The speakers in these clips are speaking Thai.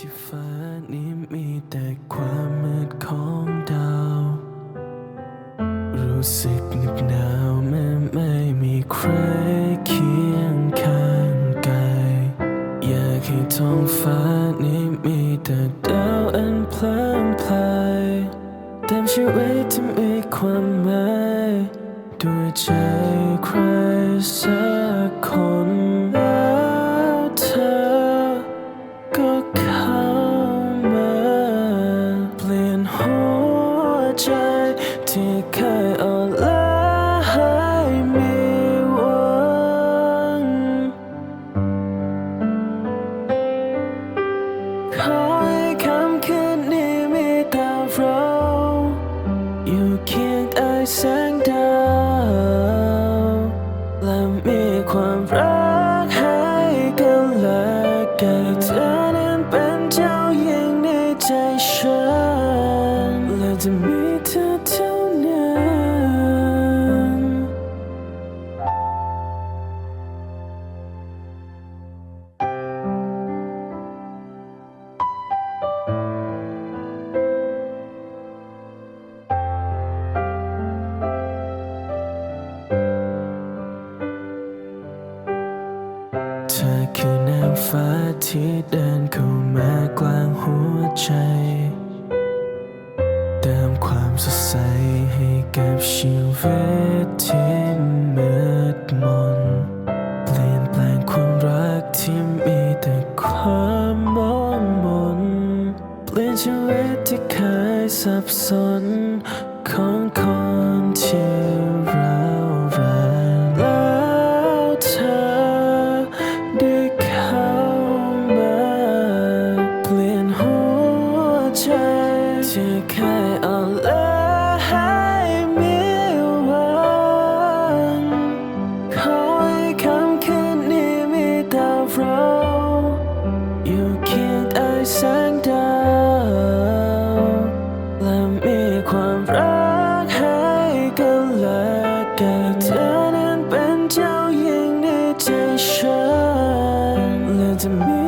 ที่ฟ้านี้มีแต่ความมืดของดาว รู้สึกเหน็บหนาวเมื่อไม่มีใครเคียงข้างกายอยากให้ท้องฟ้านี้มีแต่ดาวอันเพลิงพลายเต็มชีวิตที่มีความหมายด้วยใจใครสักคน ใจที่เคยอ่อนล้าให้มีหวังขอให้คำคืนนี้มีแต่เราอยู่เคียงใต้แสงดาวและมีความรักให้กันและกันเธอนั้นเป็นเจ้าหญิงในใจฉันและจะมี ธอคือนางฟ้าที่เดินเข้ามากลางหัวใจเติมความสดใสให้กับชีวิตที่มืดมนเปลี่ยนแปลงความรักที่มีแต่ความมองมนเปลี่ยนชีวิตที่เคยสับสนของคนที่ ที่เอ่อนล้าให้มีหวังขอให้คำคืนนี้มีแต่เราอยู่เคียงใต้แสงดาวและมีความรักให้กันและกันเธอนั้นเป็นเจ้าหญิงในใจฉันและจะมี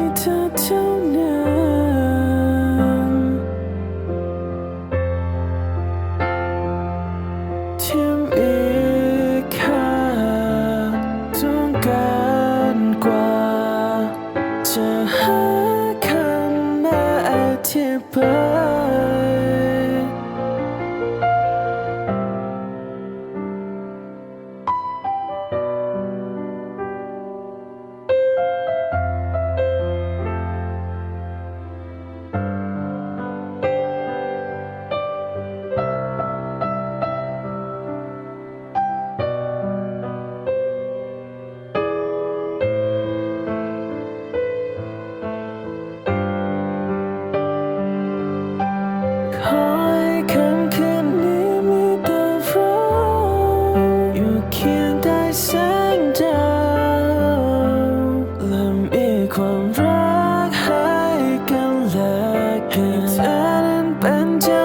และกันเธอนั้นเป็นเจ้